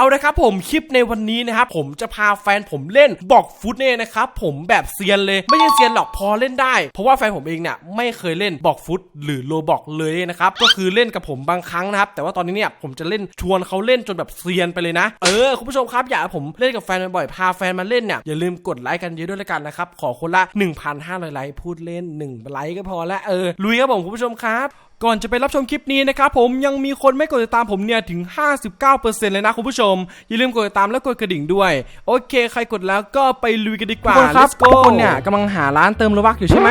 เอาละครับผมคลิปในวันนี้นะครับผมจะพาแฟนผมเล่นบอกฟุตเนี่ยนะครับผมแบบเซียนเลยไม่ใช่เซียนหรอกพอเล่นได้ เพราะว่าแฟนผมเองเนี่ยไม่เคยเล่นบอกฟุตหรือโลบอกเลยนะครับก็คือเล่นกับผมบางครั้งนะครับแต่ว่าตอนนี้เนี่ยผมจะเล่นชวนเขาเล่นจนแบบเซียนไปเลยนะ เออคุณผู้ชมครับอยากให้ผมเล่นกับแฟนบ่อยๆพาแฟนมาเล่นเนี่ยอย่าลืมกดไลค์กันเยอะด้วยละกันนะครับขอคนละ 1,500ไลค์พูดเล่น1ไลค์ก็พอละเออลุยครับผมคุณผู้ชมครับ ก่อนจะไปรับชมคลิปนี้นะครับผมยังมีคนไม่กดติดตามผมเนี่ยถึง 59%เลยนะคุณผู้ชม อย่าลืมกดติดตามและกดกระดิ่งด้วย โอเค ใครกดแล้วก็ไปลุยกันดีกว่าทุกคนครับ Let's go ทุกคนเนี่ยกำลังหาร้านเติมโลบักอยู่ใช่ไหม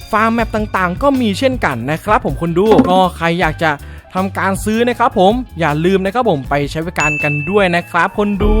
ฟาร์มแมปต่างๆ ก็มีเช่นกันนะครับผมคนดูก็ใครอยากจะทำการซื้อนะครับผมอย่าลืมนะครับผมไปใช้บริการกันด้วยนะครับคนดู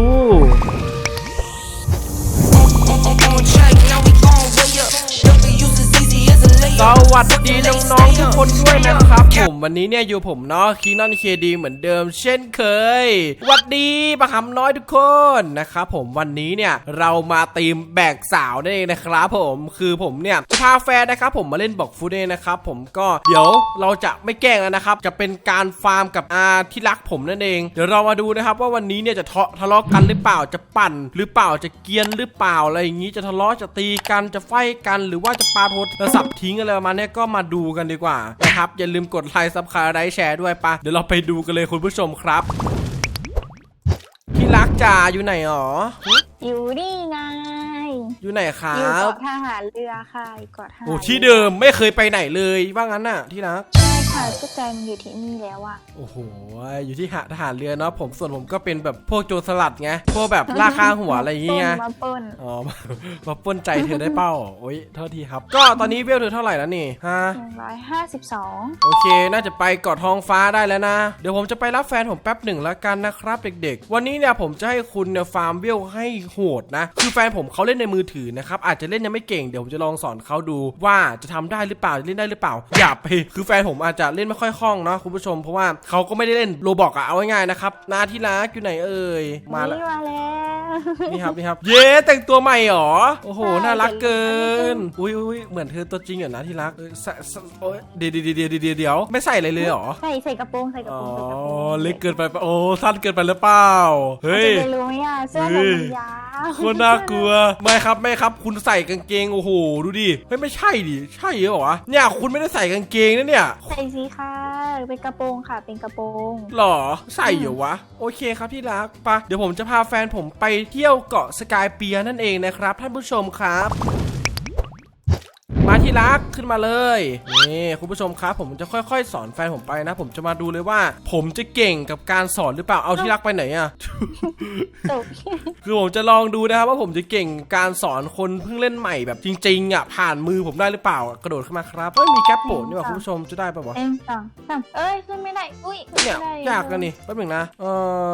ส layup. วัสดีน้องๆทุกคนด้วยนะครับผมวันนี้เนี่ยอยู่ผมเนาะคีนอนเคดีเหมือนเดิม เช่นเคยหวัดดีปะคำน้อยทุกคนนะครับผมวันนี้เนี่ยเรามาตีมแบกสาวนั่นเองนะครับผมคือผมเนี่ยจะพาแฟนนะครับผมมาเล่นบอกฟุตเองนะครับผมก็เดี๋ยวเราจะไม่แกล้งแล้วนะครับ จะเป็นการฟาร์มกับอาที่รักผมนั่นเอง เดี๋ยวเรามาดูนะครับว่าวันนี้เนี่ยจะทะทะเลาะกันหรือเปล่าจะปั่น หรือเปล่าจะเกรียนหรือเปล่าอะไรอย่างนี้จะทะเลาะจะตีกันจะไฟกัน หรือว่าจะปาโทรศัพท์ทิ้งอะไรประมาณเนี้ยก็มาดูกันดีกว่านะครับอย่าลืมกดไลค์ซับคาร์ไดแชร์ด้วยปะเดี๋ยวเราไปดูกันเลยคุณผู้ชมครับที่รักจ๋าอยู่ไหนหรออยู่นี่ อยู่ไหนครัอยู่บเกาะทหารเรือค่ะอยู่เกาะทหารโอ้ที่เดิมไม่เคยไปไหนเลยว่างั้นน่ะที่รัก ใช่ค่ะก็ใจมันอยู่ที่นี่แล้วอะโอ้โห อยู่ที่หาทหารเรือเนาะผมส่วนผมก็เป็นแบบพวกโจรสลัดไง พวกแบบล่าค่าหัวอะไรอย่างเงี้ย มาปล้นอ๋อ มามาปล้นใจเธอได้เป้า โอ้ยโทษทีครับ ก็ตอนนี้เวลเธอเท่าไหร่แล้วนี่ ฮะ หนึ่งร้อยห้าสิบสองโอเค น่าจะไปเกาะทองฟ้าได้แล้วนะ เดี๋ยวผมจะไปรับแฟนผมแป๊บหนึ่งแล้วกันนะครับเด็กๆ วันนี้เนี่ยผมจะให้คุณเนี่ยฟาร์มเวลให้โหดนะ คือแฟนผมเขาเล่นในมือถือนะครับอาจจะเล่นยังไม่เก่งเดี๋ยวผมจะลองสอนเขาดูว่าจะทำได้หรือเปล่าจะเล่นได้หรือเปล่าอย่าไปคือแฟนผมอาจจะเล่นไม่ค่อยคล่องเนาะคุณผู้ชมเพราะว่าเขาก็ไม่ได้เล่นโรบอกอะเอาง่ายๆนะครับหน้าที่รักอยู่ไหนเอ่ยมาแล้วมาแล้ว นี่ครับนี่ครับ เย้แต่งตัวใหม่เหรอ โอ้โหใช่น่ารักเกิแต่นงตัวอุ้ยอุ้ยเหมือนเธอตัวจริงเหรอนะที่รักเอ้ยใส่ใส่โอ้ยเดี๋ยวเดี๋ยวเดี๋ยวเดี๋ยวเดี๋ยวเดี๋ยวไม่ใส่อะไรเลยเหรอ ใส่ใส่กระโปรงใส่กระอ๋อโปรงใส่กระโปรงเล็กเกินไปปะโอ้สั้นเกินไปหรือเปล่า เฮ้ยจะไปรู้ไหมอะเสื้อหนูมันยาวโคนน่ากลัว ไม่ครับไม่ครับ คุณใส่กางเกงโอ้โหดูดิเฮ้ยไม่ใช่ดิใช่เหรอวะเนี่ยคุณไม่ได้ใส่กางเกงนะเนี่ยใส่สีค่ะเป็นกระโปรงค่ะ เป็นกระโปรงหรอใส่เหรอวะ โอเคครับที่รักปะเดี๋ยวผมจะพาแฟนผมไปเที่ยวเกาะสกายเปียนั่นเองนะครับท่านผู้ชมครับ มาที่รักขึ้นมาเลยนี่คุณผู้ชมครับผมจะค่อยๆ สอนแฟนผมไปนะ ผมจะมาดูเลยว่า ผมจะเก่งกับการสอนหรือเปล่าเอาที่รักไปไหนอะตกคือผมจะลองดูนะครับว่าผมจะเก่งการสอนคนเพิ่งเล่นใหม่แบบจริงๆอะผ่านมือผมได้หรือเปล่ากระโดดขึ้นมาครับเฮ้ยมีแก๊ปโปะนี่หว่าคุณผู้ชมจะได้ปะวะเอ็มสองสามเอ้ยขึ้นไม่ได้ อุ้ยขึ้นเนี่ยไม่ได้ยากกันนี่แป๊บหนึงนะเอ่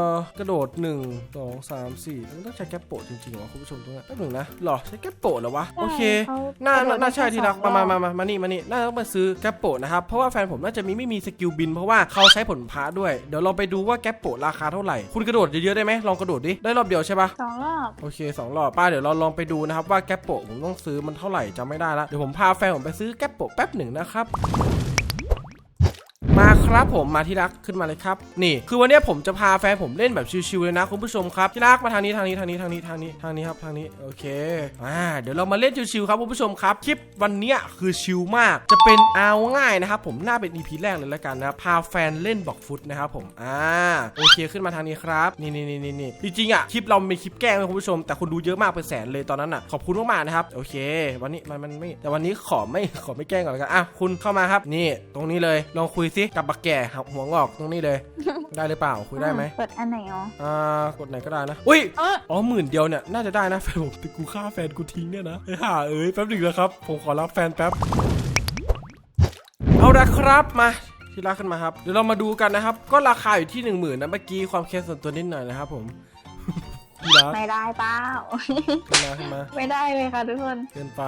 อกระโดด 1 2 3 4มันต้องใช้แก๊ปโปะจริงๆเหรอคุณผู้ชมตรงนี้แป๊บหนึงนะหรอใช้แก๊ปโปะเหรอวะโอเคขาน่ากระโดดน่าใช่ได้ที่รักสมาองมาอบมามามานี่มานี่น่าต้องมาซื้อแก๊ปโปะนะครับ เพราะว่าแฟนผมน่าจะมีไม่มีสกิลบิน เพราะว่าเขาใช้ผลพาด้วย เดี๋ยวเราไปดูว่าแก๊ปโปะราคาเท่าไหร่ คุณกระโดดเยอะๆได้ไหมลองกระโดดดิ ได้รอบเดียวใช่ปะสองรอบ โอเคสองรอบป้าเดี๋ยวเราลองไปดูนะครับว่าแก๊ปโปะผมต้องซื้อมันเท่าไหร่จำไม่ได้ละ เดี๋ยวผมพาแฟนผมไปซื้อแก๊ปโปะแป๊บหนึ่งนะครับมา ครับผมมาที่รักขึ้นมาเลยครับ นี่ คือวันนี้ผมจะพาแฟนผมเล่นแบบชิวๆเลยนะคุณผู้ชมครับที่รักมาทางนี้ทางนี้ทางนี้ทางนี้ทางนี้ทางนี้ครับทางนี้โอเคอ่าเดี๋ยวเรามาเล่นชิวๆครับคุณผู้ชมครับคลิปวันนี้คือชิวมาก จะเป็นเอาง่ายนะครับผมน่าเป็น EP แรกเลยละกันนะพาแฟนเล่นบอกฟุตนะครับผมอ่าโอเคขึ้นมาทางนี้ครับนี่นี่นี่นี่นี่จริงๆอะคลิปเราเป็นคลิปแกล้งนะคุณผู้ชม แต่คนดูเยอะมากเป็นแสนเลยตอนนั้นอะขอบคุณมากๆนะครับโอเค วันนี้มันมันไม่แต่วันนี้ขอไม่ขอไม่แกล้งก่อนละกันอะคุณเข้ามาครับนี่ ตรงนี้เลยลองคุยซิกับบัแก่หัวงอกตรงนี้เลย ได้หรือเปล่าคุยได้ไหมเปิดอันไหนอ๋ออ่ากดไหนก็ได้นะอุ้ยเอออ๋อหมื่นเดียวเนี่ยน่าจะได้นะแฟนผมแต่กูฆ่าแฟนกูทิ้งเนี่ยนะไอ้ห่าเอ้ยแป๊บหนึ่งนะครับผมขอรับแฟนแป๊บเอาละครับมาที่รักขึ้นมาครับเดี๋ยวเรามาดูกันนะครับ ก็ราคาอยู่ที่หนึ่งหมื่นนะเมื่อกี้ความเคสส่วนตัวนิดหน่อยนะครับผม ที่รักไม่ได้เปล่าขึ้นมาขึ้นมาไม่ได้เลยค่ะทุกคนเกินไป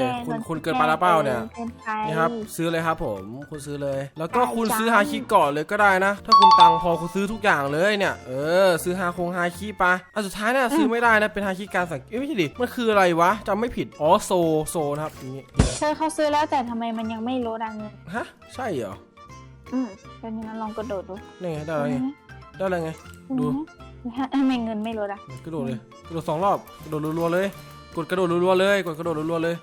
แกล้งคุณนคุณเกินไปแล้วเปล่าเนี่ยเกินไปนี่ครับ ซื้อเลยครับผม คุณซื้อเลย แล้วก็ได้คุณจ้าซื้อฮาคิก่อนเลยก็ได้นะ ถ้าคุณตังค์พอคุณซื้อทุกอย่างเลยเนี่ย เออ ซื้อฮาคงฮาคิปะอันสุดท้ายเนี่ยซื้อไม่ได้นะเป็นฮาคิการสังเกตเอ้ยไม่ใช่ดิมันคืออะไรวะจำไม่ผิดอ๋อโซโซนะครับอย่างงี้เธอเขาซื้อแล้วแต่ทำไมมันยังไม่ลดอะเงินฮะใช่เหรออืมเป็นยังไงลองกระโดดดูนี่ไงได้แล้วไงได้แล้วไงดูทำ ไมเงินไม่ลดอะกระโดดเลยกระโดดสองรอบกระโดดรัวๆเลย กดกระโดดรัวๆเลยกดกระโดดรัวๆเลย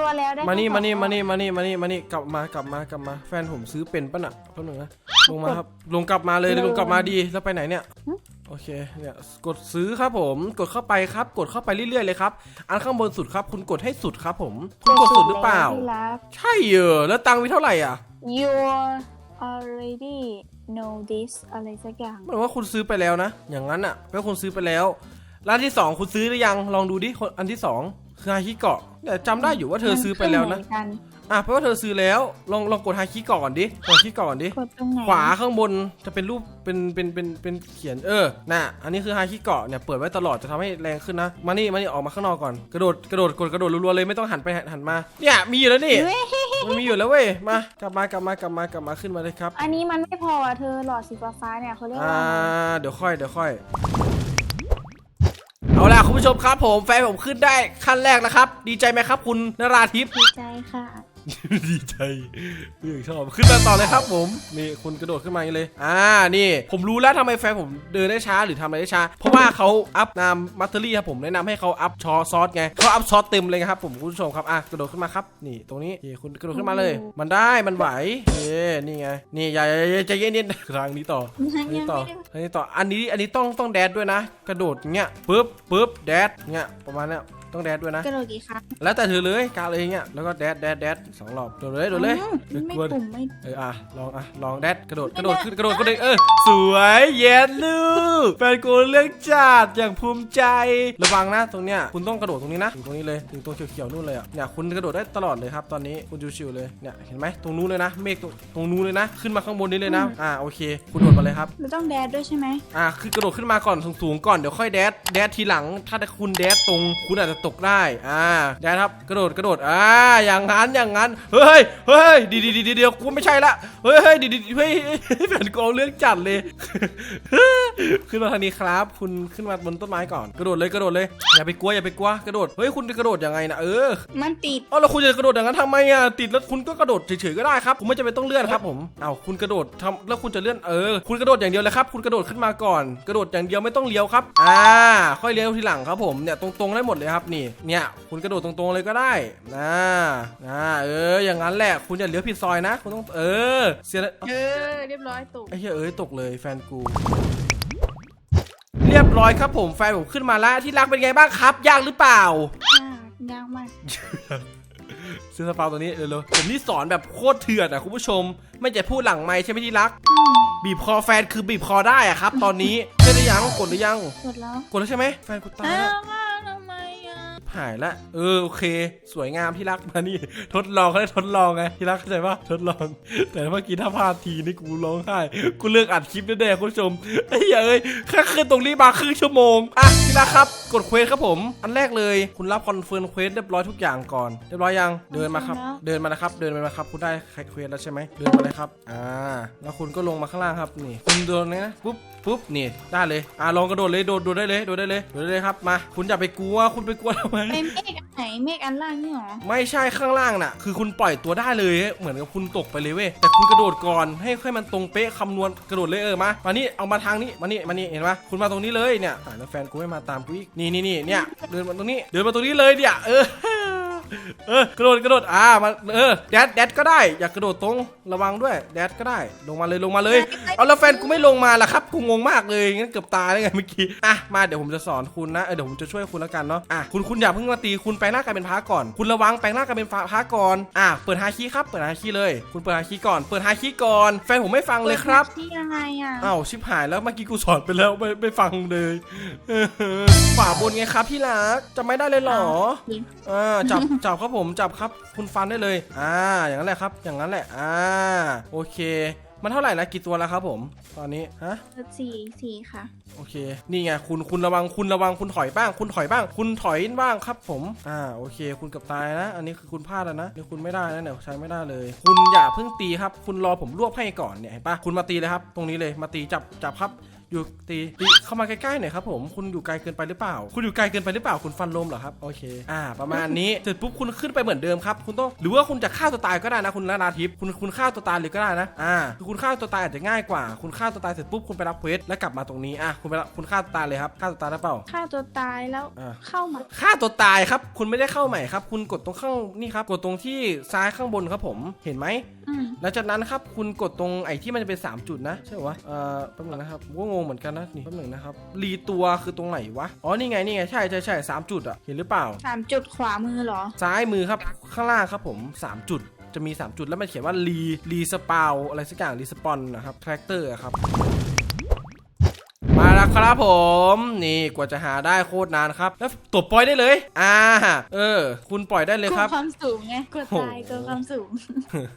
รัวๆแล้วได้มานี่แค่มานี่สองมานี่มานี่มานี่มานี่กลับมากลับมากลับมา แฟนผมซื้อเป็นปะน่ะแป๊บหนึงนะลงมาครับลงกลับมาเลยลงกลับมาดีแล้วไปไหนเนี่ยโอเคเนี่ยกดซื้อครับผมกดเข้าไปครับ กดเข้าไปเรื่อยๆเลยครับ อันข้างบนสุดครับคุณกดให้สุดครับผมคุณกดสุดหรือเปล่าที่รักใช่เออแล้วตังค์มีเท่าไหร่อะ you already know this อะไรสักอย่างหมายว่าคุณซื้อไปแล้วนะ อย่างนั้นอะแปลว่าคุณซื้อไปแล้ว ร้านที่สองคุณซื้อหรือยัง ลองดูดิคนอันที่สองคือฮาคิเกาะเนี่ยจำได้อยู่ว่าเธอซื้อไปแล้วนะ มัขึ้เหมือกั อะแปลว่าเธอซื้อแล้วลองลองกดฮาคิเกาะก่อนดิกดฮาคิเกาะก่อนดิ กดตรงไหนขวาข้างบนจะเป็นรูปเป็นเป็นเป็นเป็นเขียนเออน่ะอันนี้คือฮาคิเกาะเนี่ยเปิดไว้ตลอดจะทำให้แรงขึ้นนะมานี่มานี่ออกมาข้างนอกก่อนกระโดดกระโดดกดกระโดดรัวๆเลยไม่ต้องหันไปหันมาเนี่ยมีอยู่แล้วนี่เว้ยมันมีอยู่แล้วเว้ยมากลับมากลับมากลับมากลับมาขึ้นมาเลยครับอันนี้มันไม่พออะเธอหลอดสีฟ้าๆเนี่ยเขาเรียกอ่าว่าอะไรเดี๋ยวค่อยเดี๋ยวค่อย เอาล่ะคุณผู้ชมครับผมแฟนผมขึ้นได้ขั้นแรกแล้วครับ ดีใจไหมครับคุณนราทิพย์ดีใจค่ะ ดีใจเรื่องชอบขึ้นมาต่อเลยครับผมนี่คุณกระโดดขึ้นมาอย่างนี้เลย อ่านี่ ผมรู้แล้วทำไมแฟนผมเดินได้ช้าหรือทำอะไรได้ช้า เพราะว่าเขาอัพนามมัตเตอรี่ครับผมแนะนำให้เขาอัพชอซอสไงเขาอัพซอสเต็มเลยครับผมคุณผู้ชมครับอะกระโดดขึ้นมาครับ นี่ตรงนี้นี่คุณกระโดดขึ้นมาเลย มันได้มันไหวเย้นี่ไงนี่อย่าอย่าอย่าใจเย็นๆทางนี้ต่อ อันนี้ต่ออันนี้ต่อ อันนี้ อันนี้ต้องต้องแดดด้วยนะ กระโดดเงี้ยปึ๊บปึ๊บแดดเงี้ยประมาณเนี้ย ต้องแดดด้วยนะ กระโดดกี่ครั้งแล้วแต่เธอเลยกาเลยเงี้ยแล้วก็แดดแดดแดดสองรอบโดดเลยโดดเลยอืมเดี๋ยวไม่กลัวปุ่มไม่ เอออะลองอะลองแดดกระโดดกระโดดขึ้นกระโดดกระโดดเออสวยเย็นลูกแฟนกูเลือกจัดอย่างภูมิใจระวังนะตรงเนี้ยคุณต้องกระโดดตรงนี้นะถึงตรงนี้เลยถึงตรงเขียวๆนู่นเลยอะเนี่ยคุณกระโดดได้ตลอดเลยครับตอนนี้คุณชิวๆเลยเนี่ยเห็นไหมตรงนู้นเลยนะ เมฆตรงตรงนู้นเลยนะ ขึ้นมาข้างบนนี้เลยนะอ่าโอเค คุณโดดมาเลยครับ เราต้องแดดด้วยใช่ไหมอะคือกระโดดขึ้นมาก่อนสูงๆก่อนเดี๋ยวค่อยแดดแดดทีหลัง ถ้าคุณแดดตรงคุณอาจจะตกได้อ่าแดดครับกระโดดกระโดดอ่าอย่างนั้นอย่างนั้นเฮ้ยเฮ้ยดีดีดีเดียวกูไม่ใช่ละเฮ้ยเฮ้ยดีดีเฮ้ยแฟนกองเรื่องจัดเลยขึ้นมาทางนี้ครับ คุณขึ้นมาบนต้นไม้ก่อนกระโดดเลยกระโดดเลยอย่าไปกลัวอย่าไปกลัวกระโดดเฮ้ยคุณจะกระโดดยังไงนะเออมันติดเอแล้วคุณจะกระโดดอย่างนั้นทำไมอะติดแล้วคุณก็กระโดดเฉยๆก็ได้ครับผมไม่จำเป็นต้องเลื่อนครับผมเอาคุณกระโดดทำแล้วคุณจะเลื่อนเออ คุณกระโดดอย่างเดียวเลยครับ คุณกระโดดขึ้นมาก่อน กระโดดอย่างเดียวไม่ต้องเลี้ยวครับอ่าค่อยเลี้ยวทีหลังครับผมเนี่ยตรงๆได้หมดเลยครับนี่เนี่ยคุณกระโดดตรงๆเลยก็ได้นะนะเอออย่างนั้นแหละคุณอย่าเลี้ยวผิดซอยนะ คุณต้องเออเสียเออเรียบร้อยตกไอ้เหี้ยเอ้ยตกเลยแฟนกูเรียบร้อยครับผมแฟนผมขึ้นมาแล้วที่รักเป็นไงบ้างครับยากหรือเปล่ายากยากมากซื้อสปาตัวนี้เร็วๆผมนี่สอนแบบโคตรเถื่อนอะคุณผู้ชม ไม่จะพูดหลังไม่ใช่ไหมที่รักอืมบีบคอแฟนคือบีบคอได้อะครับ ตอนนี้ได้หรือยังกดหรือยังกดแล้วกดแล้วใช่ไหมแฟนกูตายอ้าแล้ว หายละ เออโอเค สวยงามที่รักมานี่ ทดลองเขาได้ทดลองไงที่รักเข้าใจปะทดลอง แต่เมื่อกี้ถ้าพลาดทีนี่กูร้องไห้กูเลือกอัดคลิปแน่ๆคุณผู้ชมไอ้เหี้ยเอ้ยแค่ขึ้นตรงนี้มาครึ่งชั่วโมงอะที่รักครับ กดเควสครับผม อันแรกเลยคุณรับคอนเฟิร์มเควสเรียบร้อยทุกอย่างก่อนเรียบร้อยยังเดินมาครับ เดินมานะครับ เดินมานะครับคุณได้เควสแล้วใช่ไหมเดินมาเลยครับอ่าแล้วคุณก็ลงมาข้างล่างครับนี่คุณโดนนะปุ๊บปุ๊บนี่ได้เลยอ่าลองกระโดดเลยโดดโดดได้เลยโดดได้เลยโดดได้เลยครับมา คุณอย่าไปกลัวคุณไปกลัวทำไมไอเมฆอันไหนเมฆอันล่างนี่หรอ ไม่ใช่ข้างล่างน่ะ คือคุณปล่อยตัวได้เลย เหมือนกับคุณตกไปเลยเว้ย แต่คุณกระโดดก่อน ให้ค่อยมันตรงเป๊ะคำนวณกระโดดเลยเออมา มานี่ เอามาทางนี้ มานี่ มานี่ เห็นปะคุณมาตรงนี้เลยเนี่ยแล้วแฟนกูไม่มาตามกูอีก นี่นี่นี่เนี่ย เดินมาตรงนี้ เดินมาตรงนี้เลยเนี่ยเออ เออกระโดดกระโดดอ่ามาเออแดดแดดก็ได้อย่ากระโดดตรงระวังด้วยแดดก็ได้ลงมาเลยลงมาเลย เอาแล้วแฟนกูไม่ลงมาล่ะครับกูงงมากเลยงั้นเกือบตายได้ไงเมื่อกี้อะมาเดี๋ยวผมจะสอนคุณนะเออเดี๋ยวผมจะช่วยคุณแล้วกันเนาะอะคุณคุณอย่าเพิ่งมาตีคุณแปลงหน้ากลายเป็นพระก่อน คุณระวังแปลงหน้ากลายเป็นพระก่อนอะเปิดฮาคีครับเปิดฮาคีเลย คุณเปิดฮาคีก่อน เปิดฮาคีก่อน แฟนผมไม่ฟังเลยครับที่ยังไงอะอ้าวชิบหายแล้วเมื่อกี้กูสอนไปแล้วไม่ไม่ฟังเลยเออฝาบนไงครับพี่รักจะไม่ได้เลยเหรออ่าจับจับครับผมจับครับ คุณฟันได้เลย อ่า อย่างนั้นแหละครับ อย่างนั้นแหละ อ่า โอเค มันเท่าไหร่นะกี่ตัวแล้วครับผม ตอนนี้ ฮะ สี่สี่ค่ะ โอเค นี่ไง คุณ คุณระวัง คุณระวัง คุณถอยบ้าง คุณถอยบ้าง คุณถอยบ้างครับผม อ่า โอเค คุณเกับตายนะ อันนี้คือคุณพลาดแล้วนะนี่คุณไม่ได้นะเนี่ยใช้ไม่ได้เลย คุณอย่าเพิ่งตีครับ คุณรอผมรวบให้ก่อนเนี่ย เห็นปะคุณมาตีเลยครับ ตรงนี้เลย มาตีจับ จับครับ อยู่ตีตีเข้ามาใกล้ๆหน่อยครับผมคุณอยู่ไกลเกินไปหรือเปล่า คุณอยู่ไกลเกินไปหรือเปล่าคุณฟันลมเหรอครับโอเคอ่าประมาณนี้เสร็จปุ๊บคุณขึ้นไปเหมือนเดิมครับคุณต้องหรือว่าคุณจะฆ่าตัวตายก็ได้นะคุณนาทิพย์คุณคุณฆ่าตัวตายเลยก็ได้นะอ่าคือคุณฆ่าตัวตายอาจจะง่ายกว่า คุณฆ่าตัวตายเสร็จปุ๊บคุณไปรับเควสแล้วกลับมาตรงนี้อะคุณไปรับคุณฆ่าตัวตายเลยครับฆ่าตัวตายได้เปล่า ฆ่าตัวตายแล้วอ่าเข้ามา ฆ่าตัวตายครับ คุณไม่ได้เข้าใหม่ครับ คุณกดตรงข้างนี่ครับ กดตรงที่ซ้ายข้างบนครับผม เห็นไหม อืม หลังจากนั้นครับ คุณกดตรงไอ้ที่มันจะเป็น 3 จุดนะ ใช่ปะวะ เอ่อแป๊บหนึงนะครับผมก็งงเหมือนกันนะนี่แป๊บหนึงนะครับรีตัวคือตรงไหนวะอ๋อนี่ไงนี่ไงใช่ใช่ใช่สามจุดอะเห็นหรือเปล่า สามจุดขวามือเหรอ ซ้ายมือครับข้างล่างครับผม 3 จุดจะมี 3 จุดแล้วมันเขียนว่ารีรีสปาวอะไรสักอย่างรีสปอนนะครับคาแรคเตอร์ครับมาแล้ว ครับผม นี่กว่าจะหาได้โคตรนานครับ แล้วตัวปล่อยได้เลย อ่า เออ คุณปล่อยได้เลยกลัควรับความสูงไงกลัวโอ้ตายกลัวความสูง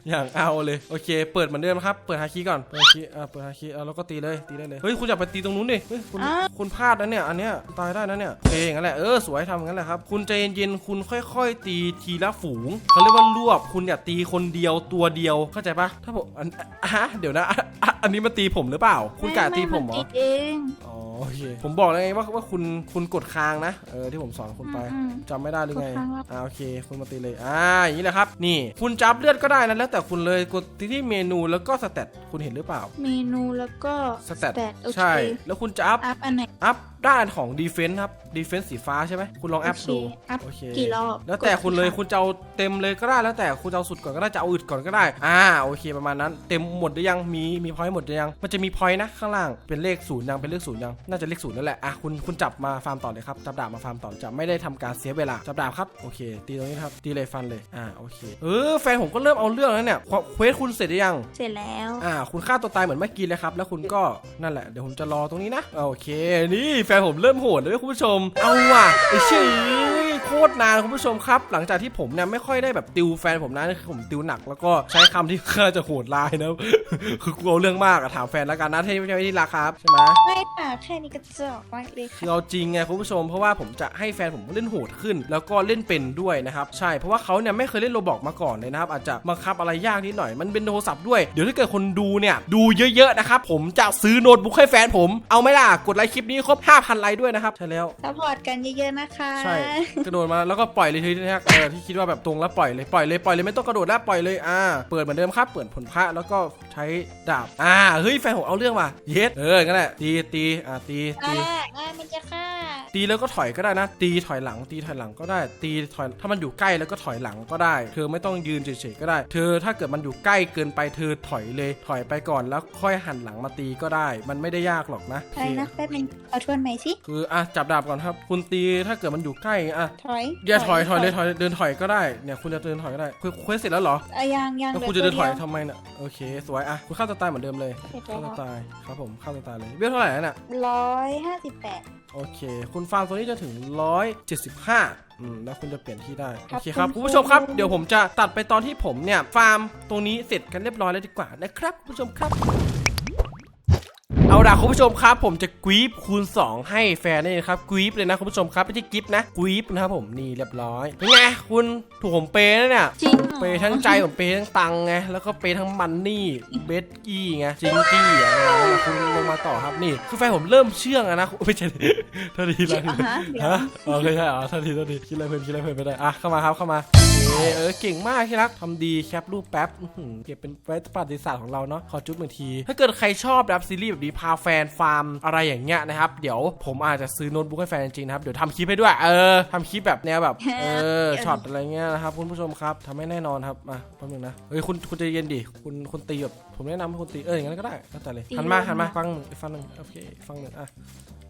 อย่างเอาเลย โอเค เปิดเหมือนเดิมครับ เปิดฮาคิก่อน เปิดฮาคิอ่าเปิดฮาคิอ่าแล้วก็ตีเลย ตีได้เลย เฮ้ย คุณอย่าไปตีตรงนู้นดิ เฮ้ย คุณ อ้าว คุณพลาดนะเนี่ย อันเนี้ย ตายได้นะเนี่ยโอเคอย่างนั้นแหละ เออ สวยทำอย่างนั้นแหละครับ คุณใจเย็นๆ คุณค่อยๆ ตีทีละฝูงเขาเรียกว่ารวบ คุณอย่าตีคนเดียวตัวเดียว เข้าใจปะถ้าผมอันอะฮะ เดี๋ยวนะอะอะอันนี้มาตีผมหรือเปล่า คุณกะตีผมเหรอ ไนเองอ๋อ โอเค ผมบอกแล้วไงว่าว่าคุณคุณกดค้างนะ เออที่ผมสอนคุณไปอืมจำไม่ได้หรือไง กดค้างแล้ว อ่าโอเค คุณมาตีเลย อ่าอย่างนี้แหละครับ นี่ คุณจับเลือดก็ได้นะแล้วแต่คุณเลยกดที่ที่เมนูแล้วก็สเตตคุณเห็นหรือเปล่า เมนูแล้วก็สเตตโอเคใช่ แล้วคุณจะอัพอัพอันไหน อัพด้านของดีเฟน s ์ครับดีเฟน s ์สีฟ้าใช่ไหมคุณลองแอปโอเคดูอัพโอเคกี่รอบแล้วแต่คุณเลยกดคุณจะเอาเต็มเลยก็ได้แล้วแต่คุณจะเอาสุดก่อนก็ได้จะเอาอึดก่อนก็ได้อ่าโอเคประมาณนั้น เต็มหมดหรือยังมีมีพอยต์หมดหรือยังมันจะมีพอยต์นะข้างล่างเป็นเลขศูนย์ยังเป็นเลขศูนย์ยังน่าจะเลขศูนย์นั่นแหละอะคุณคุณจับมาฟาร์มต่อเลยครับจับดาบมาฟาร์มต่อจะไม่ได้ทำการเสียเวลาจับดาบครับโอเค ตีตรงนี้นะครับตีเลยฟันเลยอ่าโอเคเออแฟนผมก็เริ่มเอาเรื่องแล้วเนี่ยเควสคุณเสร็จหรือยังเสร็จแล้วอ่าคุณฆ่าตัวตายเหมือนเมื่อกี้เลยครับแล้วคุณก็นั่นแหละเดี๋ยวผมจะรอตรงนี้นะโอเคนี่แฟนผมเริ่มโหดเลยคุณผู้ชม เอาว่ะไอ้ชื่อโคตรนานคุณผู้ชมครับ หลังจากที่ผมเนี่ยไม่ค่อยได้แบบติวแฟนผมนะคือผมติวหนักแล้วก็ใช้คำที่ค่อนข้างจะโหดร้ายนะคือกลัวเรื่องมากอะถามแฟนแล้วกันนะที่ไม่ใช่ที่รักครับใช่ไหมไม่ค่ะแค่นี้ก็จอกมากเลยคือค่ะเอาจริงไงคุณผู้ชมเพราะว่าผมจะให้แฟนผมเล่นโหดขึ้น แล้วก็เล่นเป็นด้วยนะครับใช่เพราะว่าเขาเนี่ยไม่เคยเล่นโรบอกมาก่อนเลยนะครับอาจจะบังคับอะไรยากนิดหน่อยมันเป็นโทรศัพท์ด้วยเดี๋ยวถ้าเกิดคนดูเนี่ยดูเยอะๆนะครับผมจะซื้อโน้ตบุ๊กให้แฟนผมเอาไหม่ล่ะกดไลค์คลิปนี้ครบ5,000ไลค์ด้วยนะครับใช่แล้ว ซัพพอร์ตกันเยอะๆนะคะใช่กระโดดมาแล้วก็ปล่อยเลยทีนี้นะครับเออที่คิดว่าแบบตรงแล้วปล่อยเลยปล่อยเลยปล่อยเลยไม่ต้องกระโดดแล้วปล่อยเลยอ่าเปิดเหมือนเดิมครับ เปิดผลพระแล้วก็ใช้ดาบอ่าเฮ้ยแฟนผมเอาเรื่องว่ะเย็ดเอองั้นแหละตีตีอ่าตีตี อ่าอ่ามันจะฆ่า ตีแล้วก็ถอยก็ได้นะ ตีถอยหลัง ตีถอยหลังก็ได้ ตีถอยถ้ามันอยู่ใกล้แล้วก็ถอยหลังก็ได้ เธอไม่ต้องยืนเฉยๆก็ได้ เธอถ้าเกิดมันอยู่ใกล้เกินไปเธอถอยเลย ถอยไปก่อนแล้วค่อยหันหลังมาตีก็ได้ มันไม่ได้ยากหรอกนะอะไรนะแป๊บนึงเอาทวนใหม่สิคืออะจับดาบก่อนครับ คุณตีถ้าเกิดมันอยู่ใกล้อะถอยอย่าถอยถอยเลยถอยเดินถอยก็ได้เนี่ยคุณจะเดินถอยก็ได้คุณเควสเสร็จแล้วเหรออะยังยังแล้วหลืคุณจะเดินถอยตัวทำไมเนี่ยโอเคสวยอะคุณฆ่าตัวตายเหมือนเดิมเลยเดียวฆ่าตัวตายครับผมฆ่าตัวตายเลยเบี้ยเท่าไหร่แล้วเนี่ยร้อยห้าสิบแปด โอเค คุณฟาร์มตัวนี้จะถึง 175 อืม แล้วคุณจะเปลี่ยนที่ได้ครัโอบเคครับคุณคุณผู้ชมครับครูเดี๋ยวผมจะตัดไปตอนที่ผมเนี่ย ฟาร์มตรงนี้เสร็จกันเรียบร้อยแล้วดีกว่านะครับ คุณผู้ชมครับ เอาล่ะคุณผู้ชมครับ ผมจะกรีฟคูณ 2 ให้แฟนนี่นะครับกรีฟเลยนะคุณผู้ชมครับไม่ใช่กิฟต์นะกรีฟนะครับผมนี่เรียบร้อยเป็นไงคุณถูกผมเปย์นะเนี่ยจริงหรอเปย์ทั้งใจผมเปย์ทั้งตังค์ไงแล้วก็เปย์ทั้งมันนี่เบสกี้ไงจิงกี้อะคุณลงมาต่อครับนี่ คือแฟนผมเริ่มเชื่องอะนะไม่ใช่เท่าทีละอะฮะเดี๋ยวฮะโอเคใช่เหรอเท่าทีเท่าทีคิดอะไรเพลินคิดอะไรเพลินไปได้อะเข้ามาครับเข้ามา เออเออเก่งมากที่รักทำดีแคปรูปแป๊บอื้อหือเก็บเป็นไว้ประวัติศาสตร์ของเราเนาะขอจุ๊บหนึ่งที ถ้าเกิดใครชอบแบบซีรีส์แบบนี้พาแฟนฟาร์มอะไรอย่างเงี้ยนะครับเดี๋ยวผมอาจจะซื้อโน้ตบุ๊กให้แฟนจริงๆนะครับเดี๋ยวทำคลิปให้ด้วย เออทำคลิปแบบแนวแบบเออช็อตอะไรเงี้ยนะครับคุณผู้ชมครับทำให้แน่นอนครับมาแป๊บนึงนะเฮ้ยคุณคุณใจเย็นดิคุณคุณตีแบบผมแนะนำให้คุณตีเอออย่างนั้นก็ได้แล้วแต่เลยตีหันมาเลยหันมานะฟังหนึ่งอีกฟังหนึ่งโอเคอีกฟังหนึ่งอะ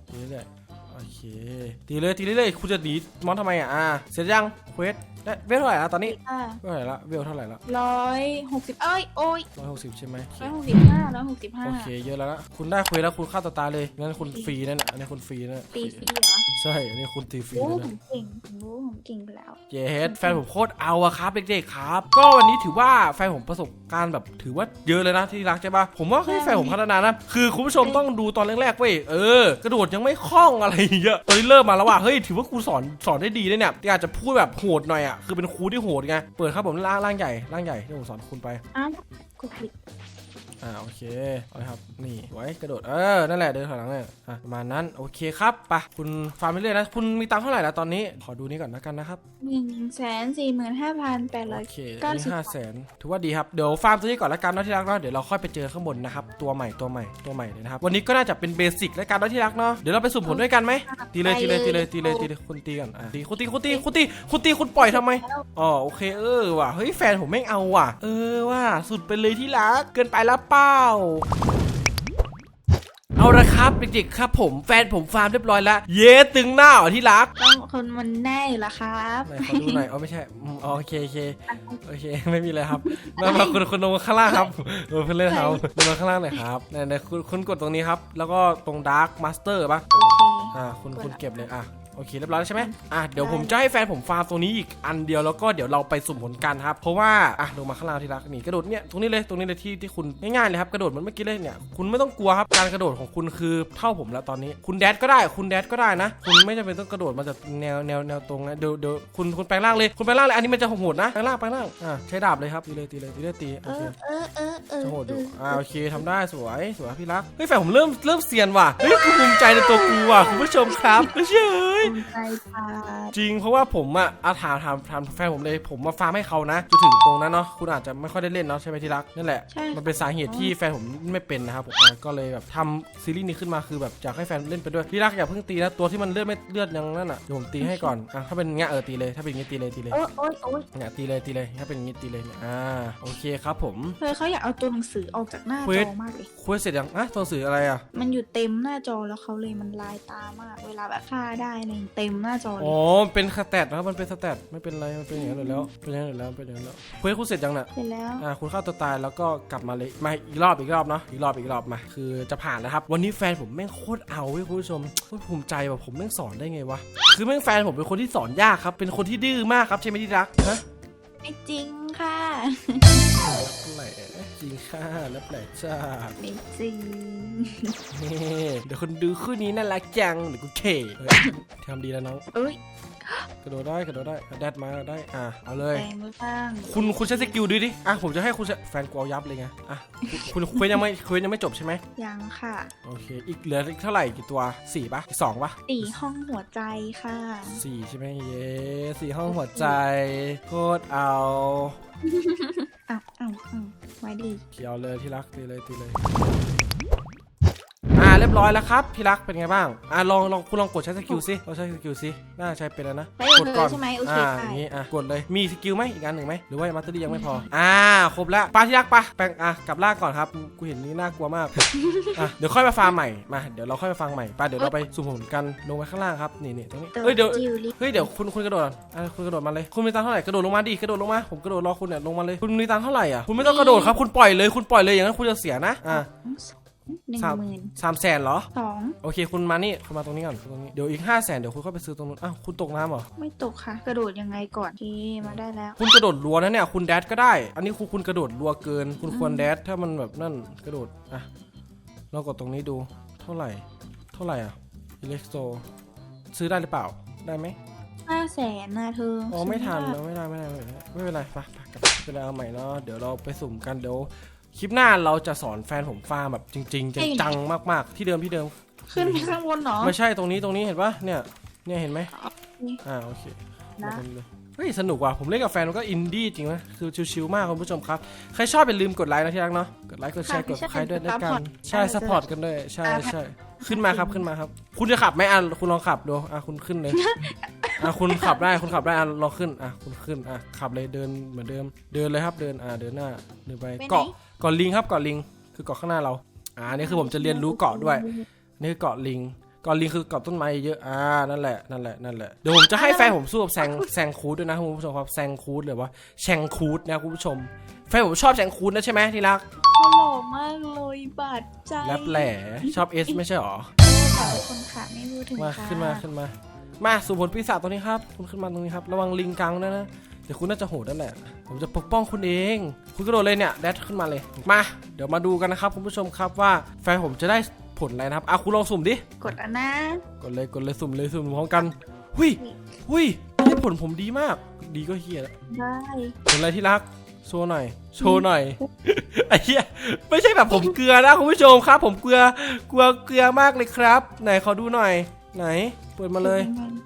ตีเรื่อยๆ โอเค ตีเลยตีเรื่อยๆคุณจะหนีมอนทำไมอะอ่าเสร็จยังควสได้เวลเท่าไหร่ละตอนนี้ค่ะเวลเท่าไหร่ละเวลเท่าไหร่ละร้อยหกสิบเอ้ยโอ้ยร้อยหกสิบใช่ไหมร้อยหกสิบห้าร้อยหกสิบห้าโอเคเยอะแล้วละคุณได้เควสแล้วคุณฆ่าตัวตายเลยงั้นคุณฟรีนั่นน่ะอันนี้คุณฟรีนะตีฟรีเหรอใช่อันนี้คุณตีฟรีโอ้นะผมเก่งผมรู้ผมเก่งไปแล้วเยสแฟนผมโคตรเอาอะครับเด็กๆครับ ก็วันนี้ถือว่าแฟนผมประสบการณ์แบบถือว่าเยอะเลยนะที่รักใช่ปะผมว่าเฮ้ยแฟนผมพัฒนานะ คือคุณผู้ชมต้องดูตอนแรกๆเว้ยเออกระโดดยังไม่คล่องอะไรอย่างเงี้ยตอนนี้เริ่มมาแล้วว่ะเฮ้ยถือว่าครูสอนสอนได้ดีเลยเนี่ยที่อาจจะพูดแบบโหดหน่อยอะคือเป็นครูที่โหดไงเปิดครับผมล่างล่างใหญ่ล่างใหญ่ที่ผมสอนคุณไปอ้าวกดคลิด อ่าโอเคเอาเลยครับนี่ไว้กระโดดเออนั่นแหละเดินถอยหลังเนี่ยอะประมาณนั้นโอเคครับไปะคุณฟาร์มไปเรื่อยนะคุณมีตังค์เท่าไหร่แล้วตอนนี้ขอดูนี่ก่อนนะกันนะครับหนึ่งแสนสี่หมื่นห้าพันแปดร้อยโอเคเก้านี่สิบห้าแสนถือว่าดีครับเดี๋ยวฟาร์มตัวนี้ก่อนละกันเนาะที่รักเนาะเดี๋ยวเราค่อยไปเจอข้างบนนะครับตัวใหม่ตัวใหม่ตัวใหม่เลยนะครับวันนี้ก็น่าจะเป็นเบสิกและกันเนาะที่รักเนาะเดี๋ยวเราไปสุ่มผลด้วยกันไหมตีเลยตีเลยตีเลยตีเลยตีเลยคุณตีก่อนอะตีคุณตีคุณตีคุณตีคุณตีคุณปล่อยทำไมอ๋อโอเคเออว่ะเฮ้ยแฟนผมไม่งเอาว่ะ เออว่ะสุดไปเลยที่รักเกินไปแล้วเปล่าเอาละครับเด็กๆครับผมแฟนผมฟาร์มเรียบร้อยแล้วเย้ตึงหน้าเหรอที่รักต้องคนมันแน่อยู่ละครับไหนขอดูหน่อยอ๋อไม่ใช่อืมอ๋อโอเคโอเคโอเค ไม่มีเลยครับมามาคุณคุณลงมาข้างล่างครับเออเพื่อนเล่นครับลงมาข้างล่างหน่อยครับไหนไหนคุณคุณกดตรงนี้ครับ แล้วก็ตรงดาร์ m มาสเตอร์ป่ะโอเค อ่าคุณกดคุณแล้วเก็บเลยอะ โอเคเรียบร้อยแล้วใช่ไหมอะเดี๋ยวได้ผมจะให้แฟนผมฟาร์มตรงนี้อีกอันเดียวแล้วก็เดี๋ยวเราไปสุ่มผลกันครับ เพราะว่าอะลงมาข้างล่างที่รักนี่กระโดดเนี่ยตรงนี้เลยตรงนี้เลยที่ที่คุณง่ายๆเลยครับกระโดดเหมันเมื่อกี้เลยเนี่ยคุณไม่ต้องกลัวครับการกระโดดของคุณคือเท่าผมแล้วตอนนี้ คุณแดดก็ได้คุณแดดก็ได้นะ คุณไม่จำเป็นต้องกระโดดมาจากแนวแนวแนวตรงนะเดี๋ยวเดี๋ยวคุณคุณแปลงร่างเลยคุณแปลงร่างเลยอันนี้มันจะโหดนะแปลงร่างแปลงร่างอะใช้ดาบเลยครับตีเลยตีเลยตีเลยตีโอเอเคอเออเออ เออจะโหดอยู่เออ่าอโอเคทำได้สวยสวยพี่รักเฮ้ยแฟนผมเริ่มเริ่มเซียนว่ะเฮ้ยกูภูมิใจในตัวกูว่ะคุณผู้ชมครับไม่เชื่อเฮ้ยภูมิใจค่ะจริงเพราะว่าผมอะอาถามถามถามแฟนผมเลยผมมาฟาร์มให้เขานะจนถึงตรงนั้นเนาะคุณอาจจะไม่ค่อยได้เล่นเนาะใช่ไหมที่รักนั่นแหละใช่มันเป็นสาเหตุที่แฟนผมไม่เป็นนะครับผมอะก็เลยแบบทำซีรีส์นี้ขึ้นมาคือแบบอยากให้แฟนเล่นไปด้วยพี่รักอย่าเพิ่งตีนะตัวที่มันเลือดไม่เลือดยังนั่นอะเดี๋ยวผมตีให้ก่อนอะถ้าเป็นอย่างเงี้ยเออตีเลยถ้าเป็นอย่างงี้ตีเลยตีเลยโอ้ยโอ้ยโอ้ยเนี่ยตีเลยตีเลยถ้าเป็นอย่างงี้ตีเลยเนี่ยอ่าโอเคครับผมเธอเขาอยากเอาตัวหนังสือออกจากหน้าเควจสอมากเลยคุยเสร็จยังอะตัวหนังสืออะไรอะ มันอยู่เต็มหน้าจอแล้วเขาเลยมันลายตามาก เวลาแบบฆ่าได้อะไรเต็มหน้าจอเลอ๋อยเป็นสแตทนะครับมันเป็นสแตทไม่เป็นไรมันเป็นอย่างนั้นอยู่แล้วเป็นอย่างนั้นอยู่แล้วเป็นอย่างนั้นแล้วคุยคุณเสร็จยังน่ะเสร็จแล้วอ่าคุณฆ่าตัวตายแล้วก็กลับมาเลยมาอีกรอบอีกรอบเนาะอีกรอบอีกรอบมาคือจะผ่านนะครับ วันนี้แฟนผมแม่งโคตรเอาเว้ยคุณผู้ชมโคตรภูมิใจว่าผมแม่งสอนได้ไงวะคือแม่งแฟนผมเป็นคนที่สอนยากครับเป็นคนที่ดื้อมากครับใช่ไหมที่รักฮะ ไม่จริงค่ะแหละจริงค่ะแล้วแปลกจ้าไม่จริงนี่เดี๋ยวคนดูคู่นี้น่ารักจังเดี๋ยวกูเคเฮ้ยทำดีแล้วน้องเอ้ย กระโดดได้กระโดดได้แดดมาได้อะเอาเลยแปลงมือข้างคุณคุณใช้สกิลดูดิอะผมจะให้คุณใช้แฟนกูเอายับเลยไงอะคุณคุณคุยยังไม่คุยยังไม่จบใช่ไหมยังค่ะโอเคอีกเหลืออีกเท่าไหร่กี่ตัวสี่ปะอีกสองปะตีห้องหัวใจค่ะ สี่ใช่ไหมเย้สี่ห้องหัวใจโคตรเอาอ้าวอ้าวอ้าวไว้ดีเขียวเลยที่รักตีเลยตีเลยอ่า เรียบร้อยแล้วครับที่รักเป็นไงบ้างอ่าลองลองคุณลองกดใช้สกิลสิลองใช้สกิลสิน่าใช้เป็นแล้วนะไปกับเธอใช่ไหมโอเคอ่าไปอย่างงี้อะกดเลยมีสกิลไหมอีกอันหนึ่งไหมหรือว่ามาสเตอรี่ยังไม่พอ อ่าครบแล้วปลาที่รักปะแปลงอะกลับล่างก่อนครับกูเห็นนี้น่ากลัวมากอะเดี๋ยวค่อยมาฟาร์มใหม่มาเดี๋ยวเราค่อยมาฟาร์มใหม่ไปเดี๋ยวเราไปสุ่มผลกันลงไปข้างล่างครับนี่นี่ตรงนี้ตัวเฮ้ยเดี๋ยวจิวลิเฮ้ยเดี๋ยวคุณคุณกระโดดก่อนอะคุณกระโดดมาเลยคุณมีตังค์เท่าไหร่กระโดดลงมาดิกระโดดลงมาผมกระโดดรอคุณเนี่ยลงมาเลยคุณมีตังค์เท่าไหร่อะคุณไม่ต้องกระโดดครับคุณปล่อยเลยคุณปล่อยเลยอย่างนั้นคุณจะเสียนะอะ หนึ่งสามหมื่นสามแสนเหรอ สองโอเคคุณมานี่คุณมาตรงนี้ก่อนตรงนี้เดี๋ยวอีกห้าแสนเดี๋ยวคุณเข้าไปซื้อตรงนู้นอ้าวคุณตกน้ำเหรอไม่ตกค่ะ กระโดดยังไงก่อนที่มาได้แล้ว คุณกระโดดรัวนะเนี่ยคุณแดดก็ได้ อันนี้คุณคุณกระโดดรัวเกิน คุณควรแดดถ้ามันแบบนั่นกระโดดอะลองกดตรงนี้ดูเท่าไหร่ เท่าไหร่อะอิเล็กโซซื้อได้หรือเปล่าได้ไหมห้าแสนนะเธออ๋อไม่ทันซื้แล้วไม่ได้ไม่ได้ไม่ได้ไม่เป็นไรไปไปกลับไปเอาใหม่เนาะเดี๋ยวเราไปสุ่มกันเดี๋ยว คลิปหน้าเราจะสอนแฟนผมฟาร์มแบบจริงๆจังๆมาก ๆ ที่เดิมที่เดิม ขึ้นไปข้างบนเหรอ ไม่ใช่ตรงนี้ตรงนี้เห็นปะเนี่ย เนี่ยเห็นไหมนี่อ่าโอเคนะมาตรงนี้เลยเฮ้ยสนุกว่ะผมเล่นกับแฟนมันก็อินดี้จริงนะคือชิวๆมากคุณผู้ชมครับ ใครชอบอย่าลืมกดไลค์นะที่รักเนาะกดไลค์กดแชร์กดใครด้วยด้วยกันใช่ซัพพอร์ตกันด้วยใช่ใช่ขึ้นมาครับขึ้นมาครับ คุณจะขับไหมอะคุณลองขับดูอะคุณขึ้นเลยอะคุณขับได้คุณขับได้อะลองขึ้นอะคุณขึ้นอะขับเลยเดินเหมือนเดิมเดินเลยครับเดินอะเดินหน้าเดินไปไปไหนเกาะ เกาะลิงครับเกาะลิงคือเกาะข้างหน้าเรา อ่าอันนี่คือผมจะเรียนรู้เกาะด้วย นี่คือเกาะลิงก่อนลิงคือก่อนต้นไม้เยอะอ่านั่นแหละนั่นแหละนั่นแหละเดี๋ยวผมจะให้แฟนผมสู้กับแซงแซงคูดด้วยนะคุณผู้ชมครับแซงคูดหรือว่าแชงคูดนะคุณผู้ชม แฟนผมชอบแชงคูดนะใช่ไหมที่รักเขาหล่อมากเลยบาดใจแรปแหล่ชอบเอสไม่ใช่หรอขอบคุณค่ะไม่รู้ถึงมาค่ะขึ้นมาขึ้นมา มาสู่ผลปีศาจตัวนี้ครับคุณขึ้นมาตรงนี้ครับ ระวังลิงกังด้วยนะ เดี๋ยวคุณน่าจะโหดนั่นแหละ ผมจะปกป้องคุณเอง คุณกระโดดเลยเนี่ยแดดขึ้นมาเลย มา เดี๋ยวมาดูกันนะครับคุณผู้ชมครับว่าแฟนผมจะได้ผลอะไรนะครับอะคุณลองสุ่มดิ กดอันนะกดเลยกดเลยสุ่มเลยสุ่มพร้อมกัน หุยหุยนี่ผลผมดีมาก ดีก็เฮียแล้วได้ผลอะไรที่รัก โชว์หน่อย โชว์หน่อย ไอ้เหี้ย ไม่ใช่แบบผมเกลือนะคุณผู้ชมครับ ผมเกลือ เกลือ เกลือมากเลยครับ ไหนขอดูหน่อย ไหน เปิดมาเลย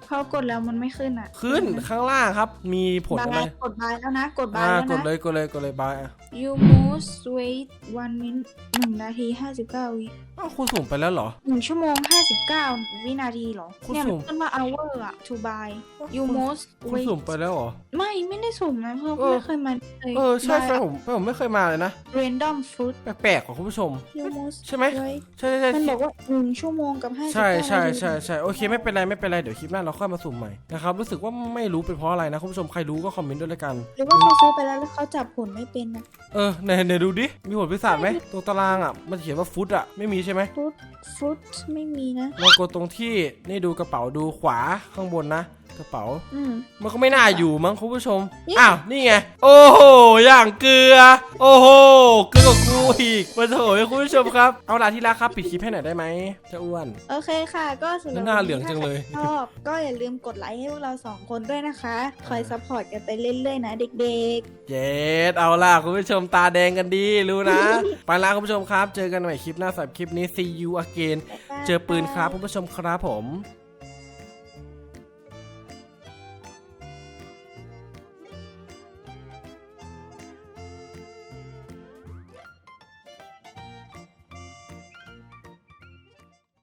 เขากดแล้วมันไม่ขึ้นอะขึ้นข้างล่างครับ มีผลอะไรบายกดบายแล้วนะ กดบายอ่าแล้วกดเลนะยกดเลยกดเลยบายอะ you must wait one minute หนึ่งนาทีห้าสิบเก้าวิอ้าวคุณสุ่มไปแล้วเหรอ หนึ่งชั่วโมงห้าสิบเก้าวินาทีเหรอ คุณเนี่ยสุ่มมันขึ้นว่า hour อะ to buy อ้าว you คุณ must คุณ wait สุ่มไปแล้วเหรอ ไม่ไม่ได้สุ่มนะเพราะเออ ไม่เคยมาเลยเออใช่ Buy แฟนผมแฟนผมไม่เคยมาเลยนะ random fruit แปลกๆของคุณผู้ชม you must ใช่ไหม wait ใช่ใช่มันใช่บอกว่าหนึ่งชั่วโมงกับห้าสิบใช่เก้าใช่นาทีใช่ใช่โอเคไม่เป็นไรไม่เป็นไรเดี๋ยวคลิปหน้าเราค่อยมาสุ่มใหม่นะครับรู้สึกว่าไม่รู้เป็นเพราะอะไรนะคุณผู้ชมใครรู้ก็คอมเมนต์ด้วยละกันหรือว่าเขาซื้อไปแล้วแล้วเขาจับผลไม่เป็นนะเออไหนไหนดูดิมีผลพิศาจไหมตรงตารางอะมันเขียนว่าฟุตอะไม่มีใช่ไหม fruit fruit ไม่มีนะเรากดตรงที่นี่ดูกระเป๋าดูขวาข้างบนนะ กระเป๋า อืม มันก็ไม่น่าอยู่มั้งคุณผู้ชม นี่ อ้าว นี่ไง โอ้โห อย่างเกลือ โอ้โห เกลือกว่ากูอีกมาโถให้คุณผู้ชมครับ เอาล่ะที่รักครับ ปิดคลิปให้หน่อยได้ไหมเจะอ้วน โอเคค่ะ ก็สำหรับหน้าเหลืองจังเลย ถ้าใครชอบ ก็อย่าลืมกดไลค์ให้พวกเราสองคนด้วยนะคะ คอยซัพพอร์ตกันไปเรื่อยๆนะเด็กเย็ดเอาล่ะคุณผู้ชมตาแดงกันดีรู้นะ ไปละคุณผู้ชมครับ เจอกันใหม่คลิปหน้าสำหรับคลิปนี้ see you again ๆบ๊ายบายเจอปืนครับคุณผู้ชมครับผม